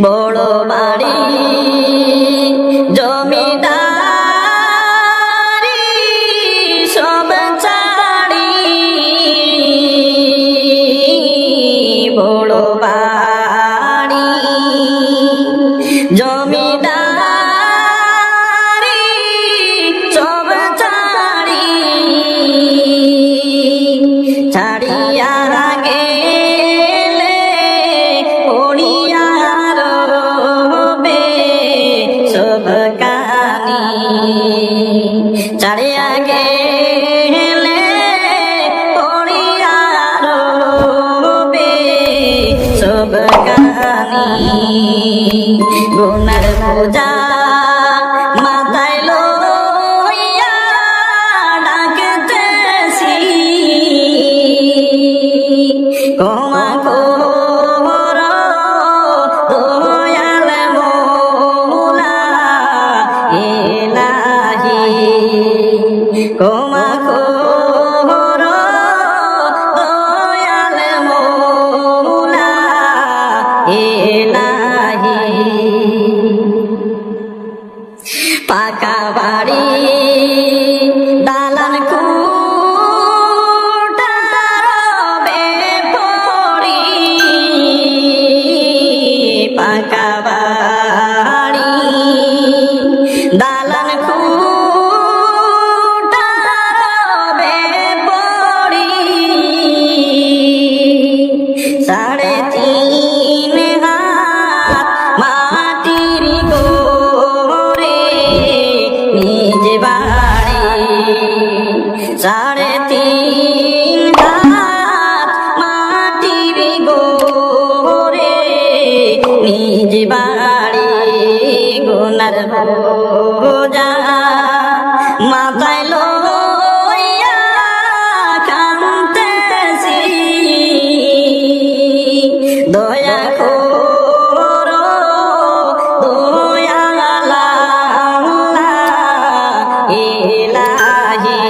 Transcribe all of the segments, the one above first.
বড় বাড়ি জমি নাহি ক্ষমা কর দয়াল মোলা পাকা বাড়ি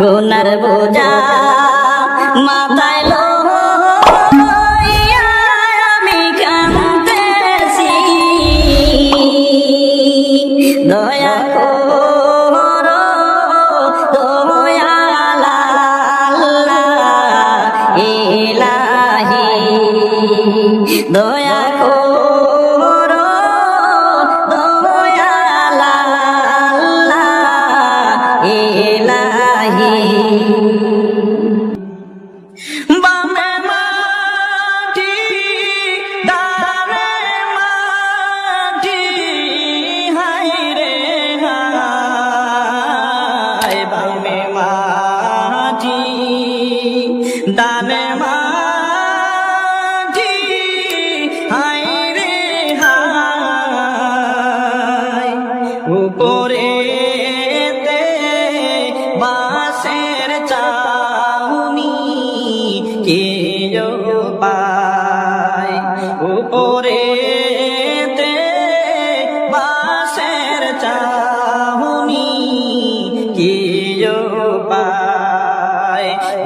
গুনার বোঝা মাথায় লো আমি কানতেছি দয়া দয়া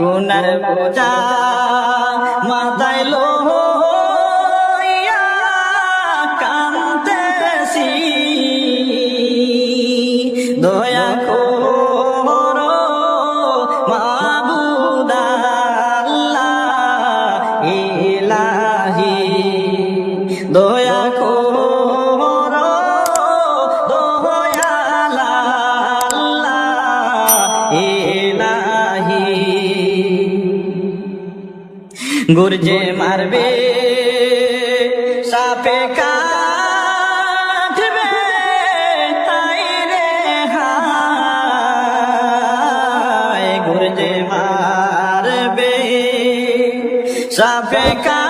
গুনার বোঝা মাথায় মাবুদাল্লাহ ইলাহি। দয়া কর গুরজে মারবে সাপে কাটবে তাই রে হায় গুরজে মারবে সাপে কাটবে